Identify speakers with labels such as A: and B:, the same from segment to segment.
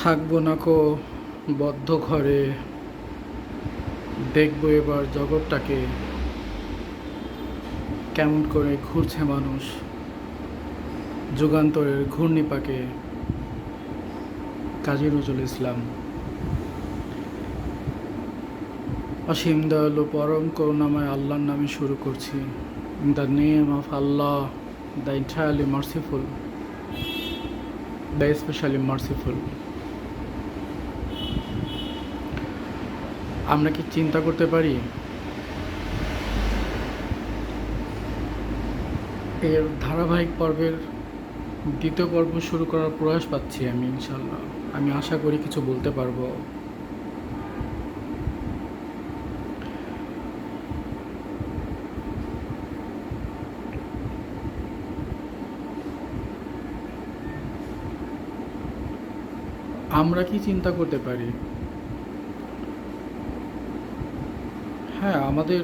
A: থাকব না কো বদ্ধ ঘরে। দেখব এবার জগৎটাকে কেমন করে ঘুরছে মানুষ। যুগান্তরের ঘূর্ণিপাকে কাজী নজরুল ইসলাম। অসীম দয়ালু পরম করুণাময় আল্লাহর নামে শুরু করছি। The name of Allah the entirely merciful the especially merciful আমরা কি চিন্তা করতে পারি? এর ধারাবাহিক পর্বের দ্বিতীয় পর্ব শুরু করার প্রয়াস পাচ্ছি আমি ইনশাল্লাহ আমি আশা করি কিছু বলতে পারব। আমরা কি চিন্তা করতে পারি? হ্যাঁ আমাদের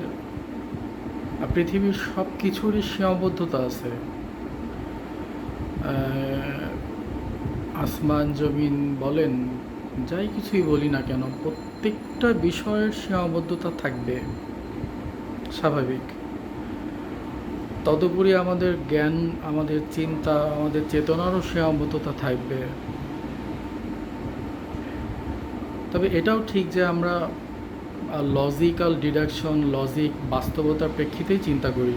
A: পৃথিবীর সব কিছুরই সীমাবদ্ধতা আছে। আসমান, জমিন বলেন, যাই কিছুই বলি না কেন, প্রত্যেকটা বিষয়ের সীমাবদ্ধতা থাকবে। স্বাভাবিক। তদুপরি আমাদের জ্ঞান, আমাদের চিন্তা, আমাদের চেতনারও সীমাবদ্ধতা থাকবে। তবে এটাও ঠিক যে আমরা লজিক্যাল ডিডাকশন লজিক বাস্তবতার প্রেক্ষিতেই চিন্তা করি।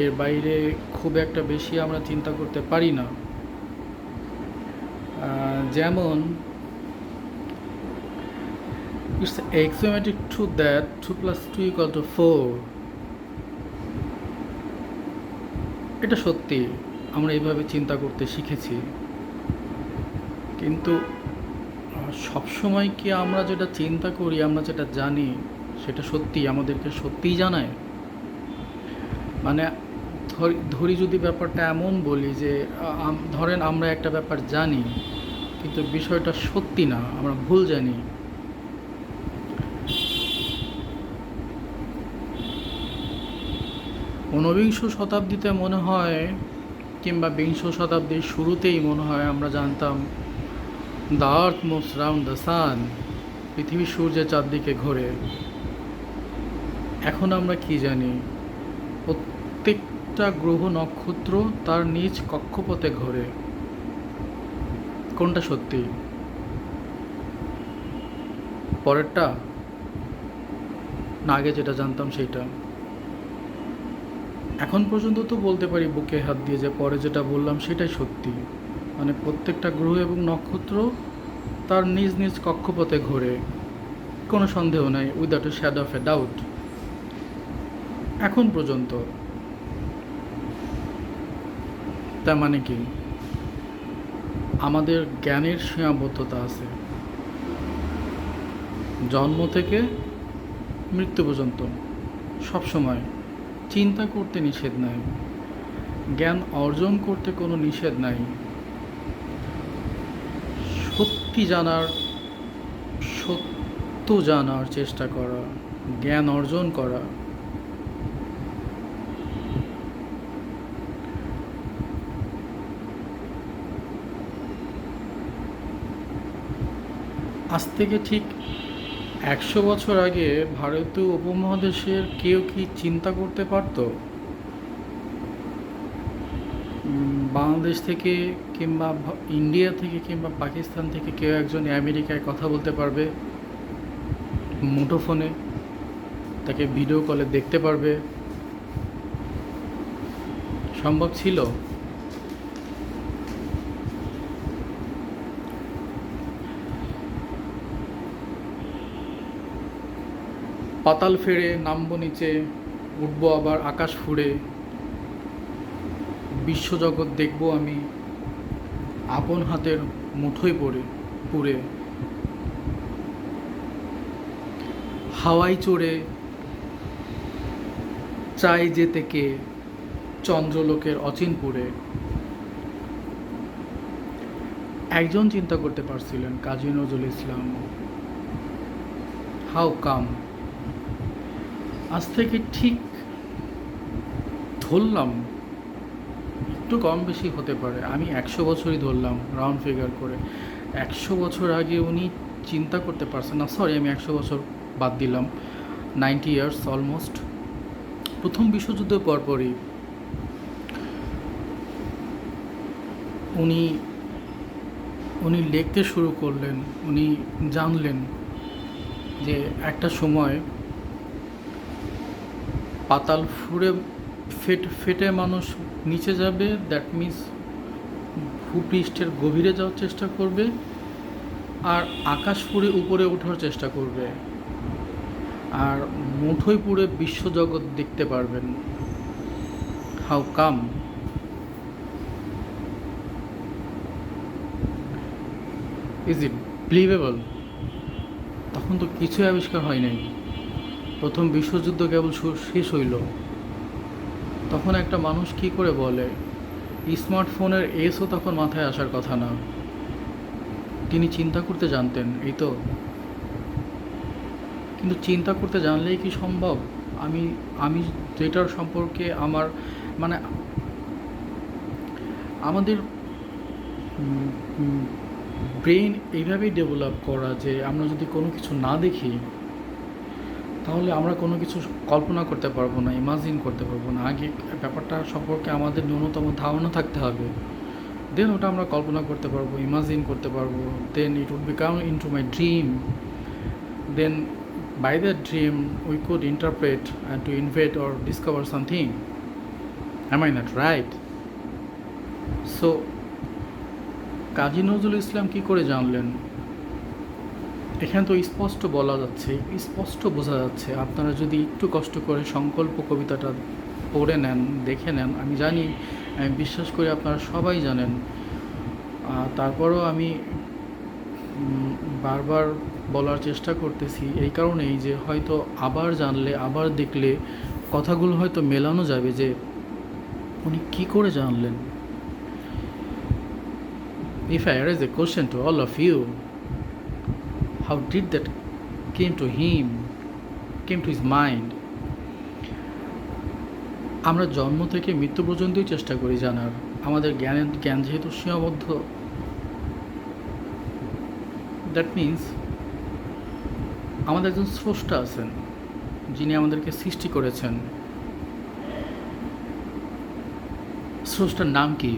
A: এর বাইরে খুব একটা বেশি আমরা চিন্তা করতে পারি না। যেমন it's axiomatic to that two plus two equal to four এটা সত্যি, আমরা এইভাবে চিন্তা করতে শিখেছি। কিন্তু সবসময় কি আমরা যেটা চিন্তা করি, আমরা যেটা জানি, সেটা সত্যি আমাদেরকে সত্যিই জানায়? মানে ধরি- যদি ব্যাপারটা এমন বলি যে ধরেন আমরা একটা ব্যাপার জানি, কিন্তু বিষয়টা সত্যি না, আমরা ভুল জানি। ঊনবিংশ শতাব্দীতে মনে হয়, কিংবা বিংশ শতাব্দীর শুরুতেই মনে হয় আমরা জানতাম the earth moves round the sun পৃথিবী সূর্যের চারদিকে ঘোরে। এখন আমরা কি জানি? প্রত্যেকটা গ্রহ নক্ষত্র তার নিজ কক্ষপথে ঘোরে। কোনটা সত্যি? পরেরটা? না, আগে যেটা জানতাম সেটা এখন পর্যন্ত তো বলতে পারি বুকে হাত দিয়ে যে পরে যেটা বললাম সেটাই সত্যি। মানে প্রত্যেকটা গ্রহ এবং নক্ষত্র তার নিজ নিজ কক্ষপথে ঘোরে। কোনো সন্দেহ নাই without a shade of a doubt এখন পর্যন্ত। তার মানে কি? আমাদের জ্ঞানের সীমাবদ্ধতা আছে। জন্ম থেকে মৃত্যু পর্যন্ত। সব সময় চিন্তা করতে নিষেধ নাই। জ্ঞান অর্জন করতে কোনো নিষেধ নাই। সত্যি জানার, সত্য জানার চেষ্টা করা, জ্ঞান অর্জন করা। আজ থেকে ঠিক একশো বছর আগে ভারতীয় উপমহাদেশের কেউ কি চিন্তা করতে পারত? বাংলাদেশ থেকে কিংবা ইন্ডিয়া থেকে কিংবা পাকিস্তান থেকে কেউ একজন আমেরিকায় কথা বলতে পারবে মুঠোফোনে, তাকে ভিডিও কলে দেখতে পারবে। সম্ভব ছিল? পাতাল ফেরে নামবো নিচে, উঠবো আবার আকাশ ফুড়ে। বিশ্বজগৎ দেখব আমি, আপন হাতের মুঠোয় পড়ে, পুড়ে। হাওয়াই চড়ে চাই যেতে কে, চন্দ্রলোকের অচিনপুরে একজন চিন্তা করতে পারছিলেন কাজী নজরুল ইসলাম। How come. আজ থেকে ঠিক ধরলাম একটু কম বেশি হতে পারে। আমি একশো বছরই ধরলাম রাউন্ড ফিগার করে। একশো বছর আগে উনি চিন্তা করতে পারছেন না সরি আমি একশো বছর বাদ দিলাম নাইনটি ইয়ার্স অলমোস্ট প্রথম বিশ্বযুদ্ধের পরপরই উনি উনি লিখতে শুরু করলেন, উনি জানলেন যে একটা সময় পাতাল ফুড়ে ফেট, ফেটে মানুষ নিচে যাবে দ্যাট মিন্স ভূপৃষ্ঠের গভীরে যাওয়ার চেষ্টা করবে আর আকাশ ফুড়ে উপরে ওঠার চেষ্টা করবে। আর মুঠোয় পুড়ে বিশ্বজগৎ দেখতে পারবেন। How come is it believable তখন তো কিছুই আবিষ্কার হয় নাই। প্রথম বিশ্বযুদ্ধ কেবল শেষ হইল। তখন একটা মানুষ কি করে বলে, স্মার্টফোনের এসও তখন মাথায় আসার কথা না। তিনি চিন্তা করতে জানতেন, এই তো। কিন্তু চিন্তা করতে জানলেই কি সম্ভব? আমি আমি যেটার সম্পর্কে আমার মানে আমাদের ব্রেন এইভাবেই ডেভেলপ করা যে আমরা যদি কোনো কিছু না দেখি তাহলে আমরা কোনো কিছু কল্পনা করতে পারব না ইমাজিন করতে পারব না। আগে ব্যাপারটা সম্পর্কে আমাদের ন্যূনতম ধারণা থাকতে হবে। দেন ওটা আমরা কল্পনা করতে পারব ইমাজিন করতে পারব। Then it would become into my dream then by that dream we could interpret and to invent or discover something am I not right so Kazi Nazrul Islam কী করে জানলেন? এখানে তো স্পষ্ট বলা যাচ্ছে স্পষ্ট বোঝা যাচ্ছে। আপনারা যদি একটু কষ্ট করে সংকল্প কবিতাটা পড়ে নেন দেখে নেন আমি জানি আমি বিশ্বাস করি আপনারা সবাই জানেন। তারপরও আমি বারবার বলার চেষ্টা করতেছি এই কারণেই যে হয়তো আবার জানলে আবার দেখলে কথাগুলো হয়তো মেলানো যাবে যে উনি কি করে জানলেন। If I raise a question to all of you, how did that came to him, came to his mind? আমরা জন্ম থেকে মৃত্যু পর্যন্তই চেষ্টা করি জানার। আমাদের জ্ঞানের জ্ঞান যেহেতু সীমাবদ্ধ। দ্যাট মিন্স আমাদের একজন স্রষ্টা আছেন যিনি আমাদেরকে সৃষ্টি করেছেন। স্রষ্টার নাম কি?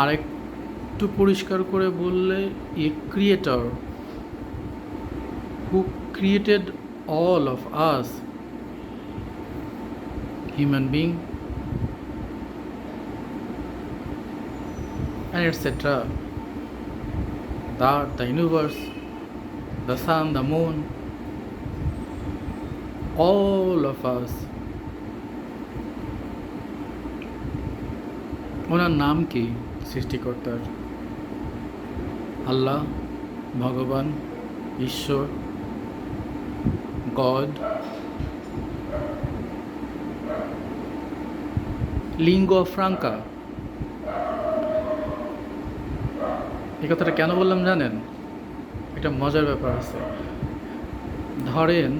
A: আর একটু পরিষ্কার করে বললে a creator who created all of us human being and etc. The, the universe, the sun, the moon, all of us. ওনার নাম কি সৃষ্টিকর্তার। আল্লাহ, ভগবান, ঈশ্বর, গড, লিঙ্গ ফ্রাঙ্কা। এই কথাটা কেন বললাম জানেন? একটা মজার ব্যাপার আছে। ধরেন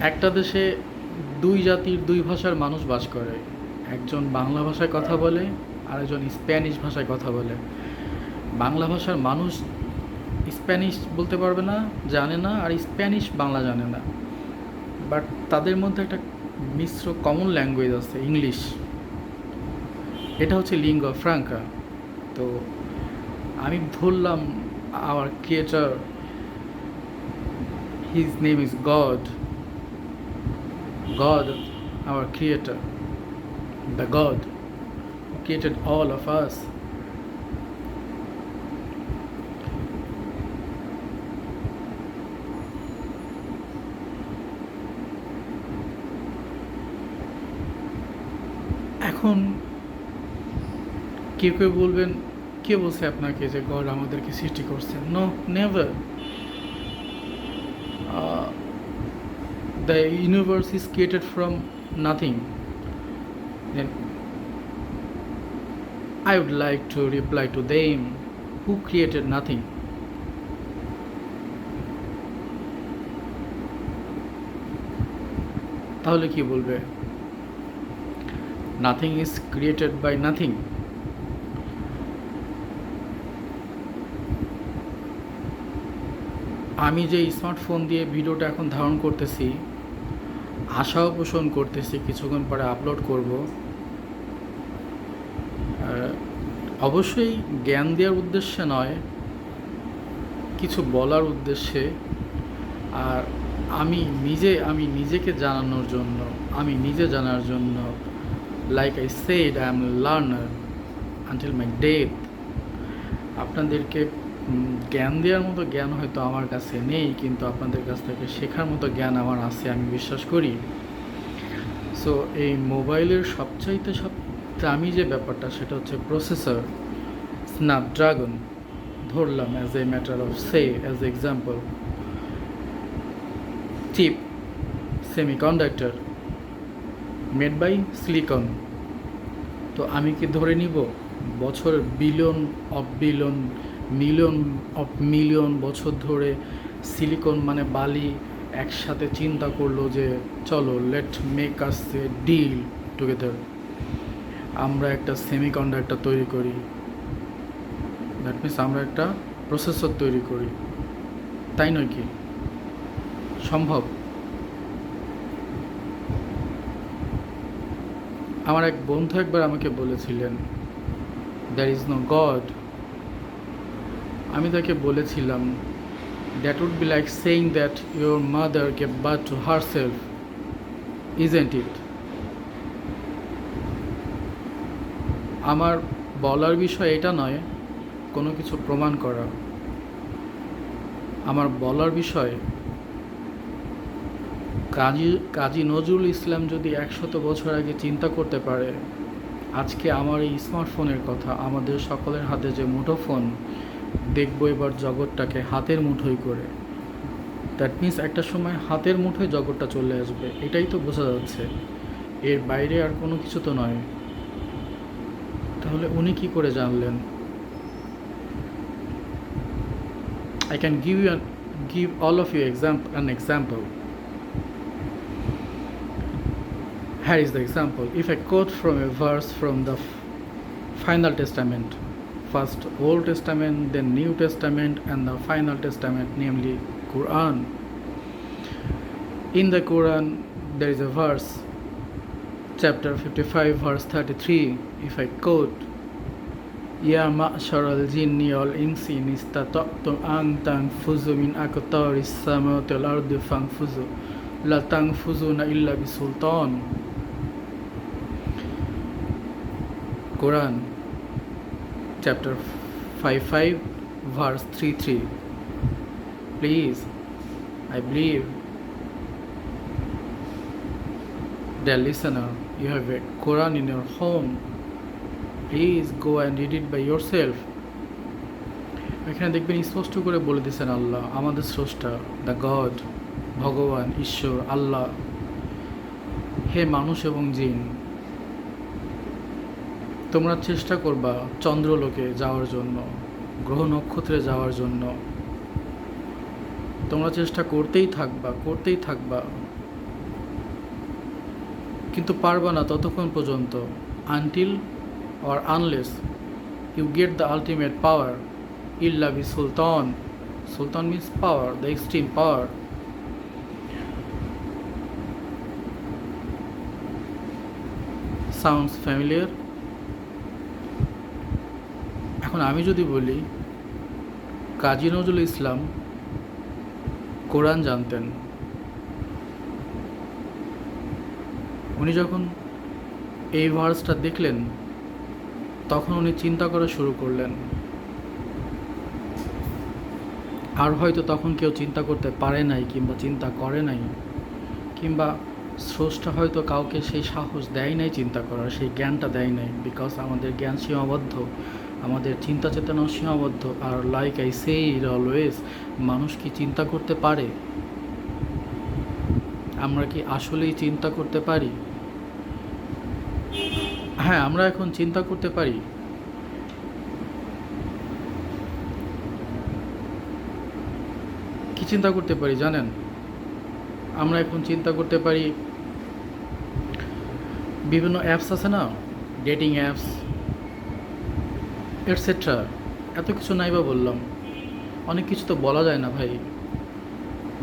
A: একটা দেশে দুই জাতির দুই ভাষার মানুষ বাস করে। একজন বাংলা ভাষায় কথা বলে আর একজন স্প্যানিশ ভাষায় কথা বলে। বাংলা ভাষার মানুষ স্প্যানিশ বলতে পারবে না, জানে না, আর স্প্যানিশ বাংলা জানে না। বাট তাদের মধ্যে একটা মিশ্র কমন ল্যাঙ্গুয়েজ আছে, ইংলিশ। এটা হচ্ছে লিঙ্গ ফ্রাঙ্কা তো আমি ধরলাম our creator his name is God God our creator the God created all of us এখন কেউ কেউ বলবেন, কে বলছে আপনাকে যে গড আমাদেরকে সৃষ্টি করছে no never the universe is created from nothing then I would like to reply to them who created nothing তাহলে কি বলবে? Nothing is created by nothing আমি যে স্মার্টফোন দিয়ে ভিডিওটা এখন ধারণ করতেছি আশাও পোষণ করতেছি, কিছুক্ষণ পরে আপলোড করব। অবশ্যই জ্ঞান দেওয়ার উদ্দেশ্যে নয়, কিছু বলার উদ্দেশ্যে। আর আমি নিজে, আমি নিজেকে জানানোর জন্য, আমি নিজে জানার জন্য like I said I am learner until my death আপনাদেরকে জ্ঞান দেওয়ার মতো জ্ঞান হয়তো আমার কাছে নেই, কিন্তু আপনাদের কাছ থেকে শেখার মতো জ্ঞান আমার আছে, আমি বিশ্বাস করি। সো এই মোবাইলের সবচাইতে সব দামি যে ব্যাপারটা সেটা হচ্ছে প্রসেসর স্ন্যাপড্রাগন ধরলাম as a matter of say as a example chip semiconductor made by silicon তো আমি কি ধরে নিব? বছর billion of billion million of million বছর ধরে সিলিকন মানে বালি একসাথে চিন্তা করল যে চলো let make us a deal together আমরা একটা সেমিকন্ডাক্টর তৈরি করি। দ্যাট মিনস আমরা একটা প্রসেসর তৈরি করি। তাই নয় কি? সম্ভব। আমার এক বন্ধু একবার আমাকে বলেছিলেন দ্যার ইজ নো গড আমি তাকে বলেছিলাম that would be like saying that your mother K but to herself isn't it আমার বলার বিষয় এটা নয়, কোনো কিছু প্রমাণ করা। আমার বলার বিষয়, কাজী কাজী নজরুল ইসলাম যদি একশত বছর আগে চিন্তা করতে পারে, আজকে আমার এই স্মার্টফোনের কথা, আমাদের সকলের হাতে যে মুঠোফোন, দেখব এবার জগৎটাকে হাতের মুঠোই করে। দ্যাট মিন্স একটা সময় হাতের মুঠোয় জগৎটা চলে আসবে, এটাই তো বোঝা যাচ্ছে। এর বাইরে আর কোনো কিছু তো নয়। তাহলে উনি কি করে জানলেন can give you an, give all of you example an example. Here is the example. If I quote from a verse from the final testament, first Old Testament, then New Testament, and the final testament, namely Quran. In the Quran, there is a verse, chapter 55, verse 33. If I quote, يا معشر الجن والإنس إن استطعتم أن تنفذوا من أقطار السماوات والأرض فانفذوا لا تنفذون إلا بسلطان Quran chapter 55 verse 33 Please I believe dear listener you have a Quran in your home. Go and read it by yourself এখানে দেখবেন স্পষ্ট করে বলে দিয়েছেন আল্লাহ, আমাদের স্রষ্টা the god ভগবান, ঈশ্বর, আল্লাহ, হে মানুষ এবং জিন। তোমরা চেষ্টা করবা চন্দ্রলোকে যাওয়ার জন্য, গ্রহ নক্ষত্রে যাওয়ার জন্য। তোমরা চেষ্টা করতেই থাকবা করতেই থাকবা। কিন্তু পারবে না ততক্ষণ পর্যন্ত until or unless you get the ultimate power ইল্লা বি সুলতান সুলতান means power the extreme power sounds familiar এখন আমি যদি বলি, কাজী নজরুল ইসলাম কোরআন জানতেন। উনি যখন এই ভার্সটা দেখলেন, তখন উনি চিন্তা করা শুরু করলেন। আর হয়তো তখন কেউ চিন্তা করতে পারে নাই কিংবা চিন্তা করে নাই, কিংবা স্রষ্টা হয়তো কাউকে সেই সাহস দেয় নাই চিন্তা করার, সেই জ্ঞানটা দেয় নাই বিকজ আমাদের জ্ঞান সীমাবদ্ধ, আমাদের চিন্তা চেতনাও সীমাবদ্ধ, আর like I say it always মানুষ কি চিন্তা করতে পারে? আমরা কি আসলেই চিন্তা করতে পারি? হ্যাঁ আমরা এখন চিন্তা করতে পারি। কি চিন্তা করতে পারি জানেন? আমরা এখন চিন্তা করতে পারি বিভিন্ন অ্যাপস আছে না? ডেটিং অ্যাপস এটসেট্রা এত কিছু নাই বা বললাম। অনেক কিছু তো বলা যায় না ভাই।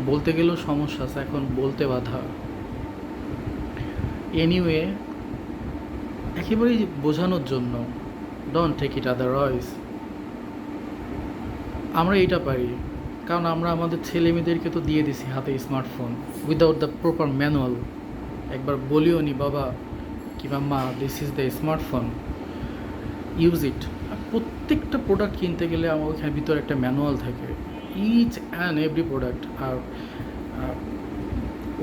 A: বলতে গেলেও সমস্যা আছে, এখন বলতে বাধা। এনিওয়ে একেবারেই বোঝানোর জন্য don't take it otherwise আমরা এটা পারি, কারণ আমরা আমাদের ছেলে মেয়েদেরকে তো দিয়ে দিছি হাতে smartphone without the proper manual একবার বলিও নি, বাবা কিংবা মা this is the smartphone use it প্রত্যেকটা প্রোডাক্ট কিনতে গেলে আমার ওখানে ভিতরে একটা ম্যানুয়াল থাকে। ইচ অ্যান্ড এভরি প্রোডাক্ট আর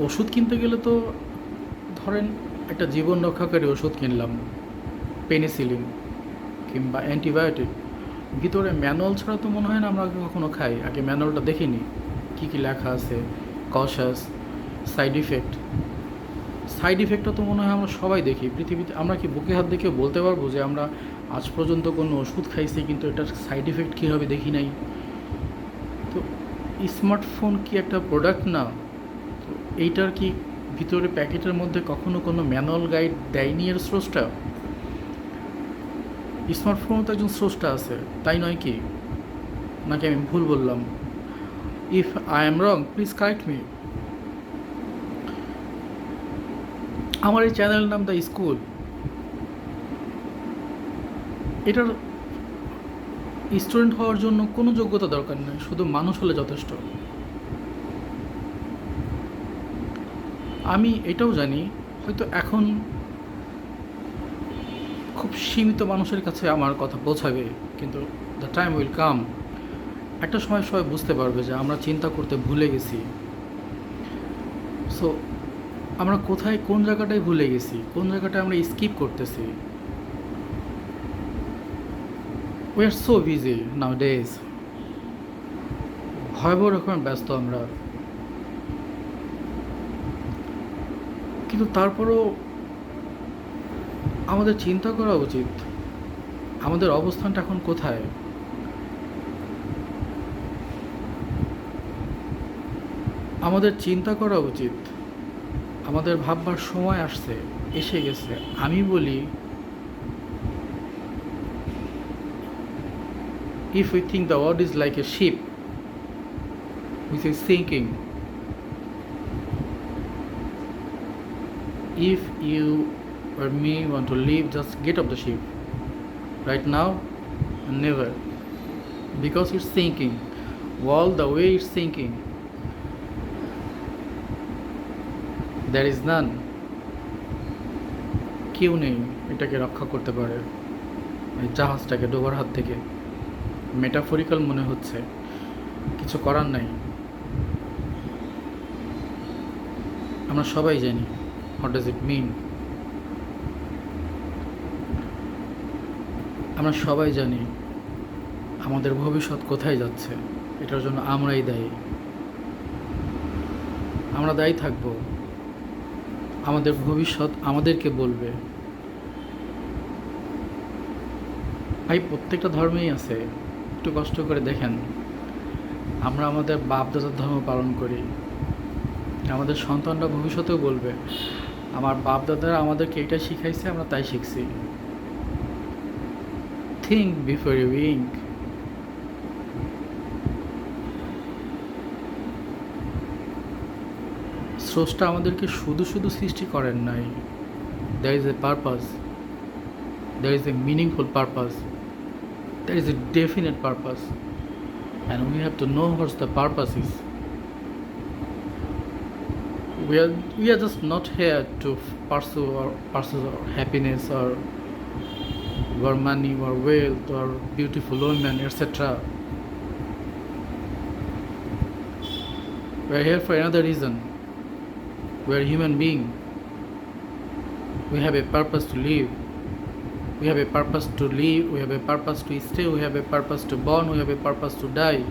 A: ওষুধ কিনতে গেলে তো ধরেন একটা জীবন রক্ষাকারী ওষুধ কিনলাম পেনিসিলিন কিংবা অ্যান্টিবায়োটিক ভিতরে ম্যানুয়াল ছাড়া তো মনে হয় না আমরা কখনো খাই। আগে ম্যানুয়ালটা দেখিনি। কী কী লেখা আছে? কশাস সাইড ইফেক্ট সাইড ইফেক্টটা তো মনে হয় আমরা সবাই দেখি। পৃথিবীতে আমরা কি বুকে হাত দেখে বলতে পারব যে আমরা আজ পর্যন্ত কোনো ওষুধ খাইছি, কিন্তু এটার সাইড ইফেক্ট কী হবে দেখি নাই? স্মার্টফোন কি একটা প্রোডাক্ট না? তো এইটার কি ভিতরে প্যাকেটের মধ্যে কখনো কোনো ম্যানুয়াল গাইড দেয়নি এর স্রোসটা স্মার্টফোনও তো একজন স্রষ্টা আছে, তাই নয় কি? নাকি আমি ভুল বললাম? If I am wrong please correct me আমার এই চ্যানেলের নাম দ্য স্কুল এটার স্টুডেন্ট হওয়ার জন্য কোনো যোগ্যতা দরকার নেই, শুধু মানুষ হলে যথেষ্ট। আমি এটাও জানি, হয়তো এখন খুব সীমিত মানুষের কাছে আমার কথা পৌঁছাবে, কিন্তু দ্য টাইম উইল কাম একটা সময় সবাই বুঝতে পারবে যে আমরা চিন্তা করতে ভুলে গেছি। সো আমরা কোথায় কোন জায়গাটায় ভুলে গেছি, কোন জায়গাটায় আমরা স্কিপ করতেছি? We are so busy nowadays ভয়াবহ রকমের ব্যস্ত আমরা। কিন্তু তারপরও আমাদের চিন্তা করা উচিত, আমাদের অবস্থানটা এখন কোথায়? আমাদের চিন্তা করা উচিত, আমাদের ভাববার সময় আসছে, এসে গেছে। আমি বলি if we think the world is like a ship which is sinking if you or me want to leave just get off the ship right now never because it's sinking all the way it's sinking there is none কেউ নেই এটাকে রক্ষা করতে পারে জাহাজটাকে ডোবার হাত থেকে metaphorical মনে হচ্ছে। কিছু করার নাই। আমরা সবাই জানি হোয়াট ডাজ ইট মিন আমরা সবাই জানি আমাদের ভবিষ্যৎ কোথায় যাচ্ছে। এটার জন্য আমরাই দায়ী। আমরা দায়ী থাকব। আমাদের ভবিষ্যৎ আমাদেরকে বলবে। ভাই, প্রত্যেকটা ধর্মেই আছে। একটু কষ্ট করে দেখেন। আমরা আমাদের বাপ দাদার ধর্ম পালন করি। আমাদের সন্তানরা ভবিষ্যতেও বলবে, আমার বাপ দাদারা আমাদেরকে এটা শিখাইছে, আমরা তাই শিখছি। থিঙ্ক বিফোর ইউ উইঙ্ক স্রষ্টা আমাদেরকে শুধু শুধু সৃষ্টি করেন নাই। There is a purpose there is a meaningful purpose There is a definite purpose, and we have to know what the purpose is. We are, we are just not here to pursue our, pursue our happiness or our money or wealth or beautiful women, etc. We are here for another reason. We are human beings. We have a purpose to live we have a purpose to live we have a purpose to stay we have a purpose to born we have a purpose to die.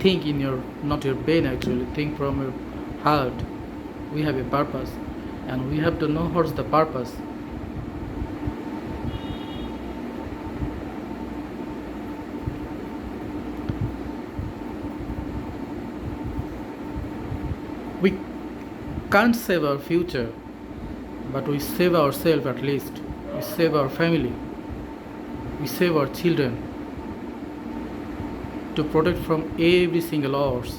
A: Think in your not your brain actually. Think from your heart. We have a purpose and we have to know what's the purpose. We can't save our future but we save ourselves at least. We save our family. We save our children to protect from every single hours.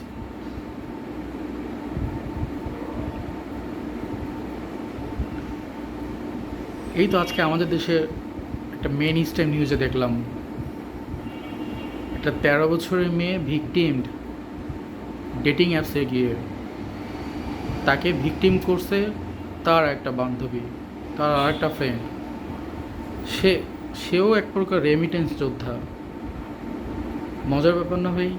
A: এই তো আজকে আমাদের দেশে একটা main stream নিউজে দেখলাম একটা তেরো বছরের মেয়ে ভিকটিমড ডেটিং অ্যাপসে গিয়ে তাকে ভিকটিম করছে তার একটা বান্ধবী, তার আর একটা ফ্রেন্ড সে, সেও এক প্রকার রেমিটেন্স যোদ্ধা। মজার ব্যাপার না ভাই?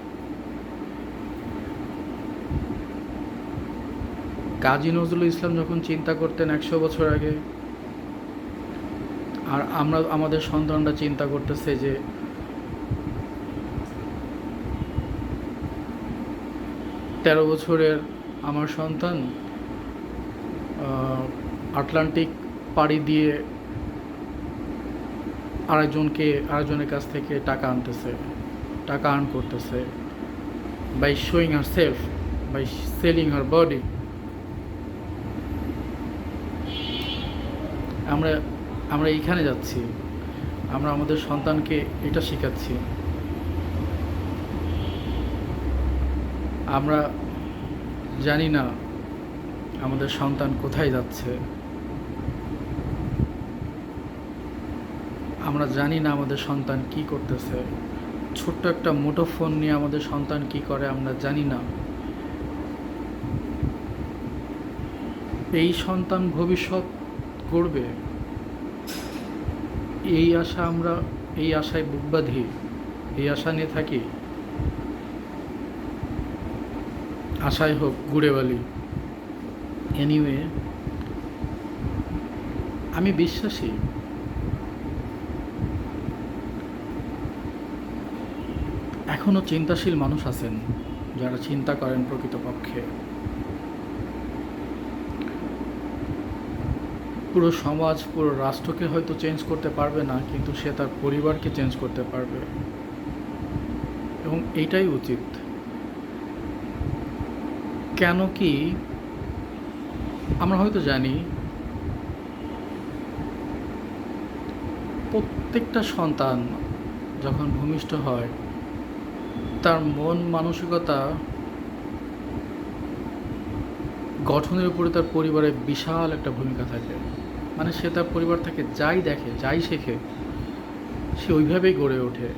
A: কাজী নজরুল ইসলাম যখন চিন্তা করতেন একশো বছর আগে, আর আমরা, আমাদের সন্তানরা চিন্তা করতেছে যে, তেরো বছরের আমার সন্তান আটলান্টিক পাড়ি দিয়ে আরেকজনকে, আরেকজনের কাছ থেকে টাকা আনতেছে, টাকা আর্ন করতেছে। By showing herself by selling her body আমরা আমরা এইখানে যাচ্ছি। আমরা আমাদের সন্তানকে এটা শেখাচ্ছি। আমরা জানি না আমাদের সন্তান কোথায় যাচ্ছে। আমরা জানি না আমাদের সন্তান কি করতেছে। ছোট্ট একটা মুঠো ফোন নিয়ে আমাদের সন্তান কি করে আমরা জানি না। এই সন্তান ভবিষ্যৎ করবে। এই আশা আমরা, এই আশায় বুক বাঁধি, এই আশা নিয়ে থাকি। আশাই হোক গুড়েবালি এনিওয়ে আমি বিশ্বাসী। এখনও চিন্তাশীল মানুষ আছেন, যারা চিন্তা করেন প্রকৃতপক্ষে। পুরো সমাজ, পুরো রাষ্ট্রকে হয়তো চেঞ্জ করতে পারবে না, কিন্তু সে তার পরিবারকে চেঞ্জ করতে পারবে। এবং এইটাই উচিত। কেন কি আমরা হয়তো জানি, প্রত্যেকটা সন্তান যখন ভূমিষ্ঠ হয় তার মন মানসিকতা গঠনের উপরে তার পরিবারের বিশাল একটা ভূমিকা থাকে। মানে সে তার পরিবার থেকে যাই দেখে, যাই শেখে, সে ওইভাবেই গড়ে ওঠে।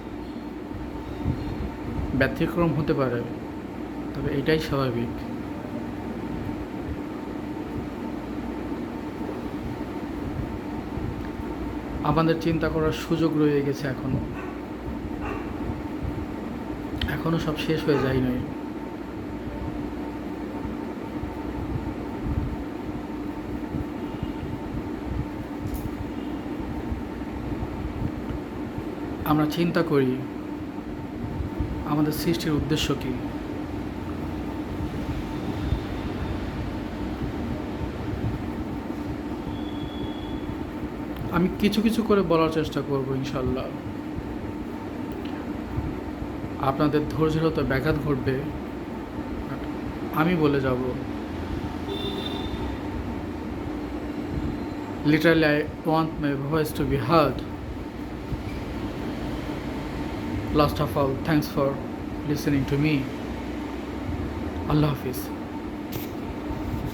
A: ব্যতিক্রম হতে পারে, তবে এটাই স্বাভাবিক। আমাদের চিন্তা করার সুযোগ রয়ে গেছে এখনও। এখনও সব শেষ হয়ে যায় নাই আমরা চিন্তা করি, আমাদের সৃষ্টির উদ্দেশ্য কী? আমি কিছু কিছু করে বলার চেষ্টা করব, ইনশাল্লাহ। আপনাদের ধৈর্যের হয়তো ব্যাঘাত ঘটবে আমি বলে যাব literally I want my voice to be heard last of all thanks for listening to me Allah Hafiz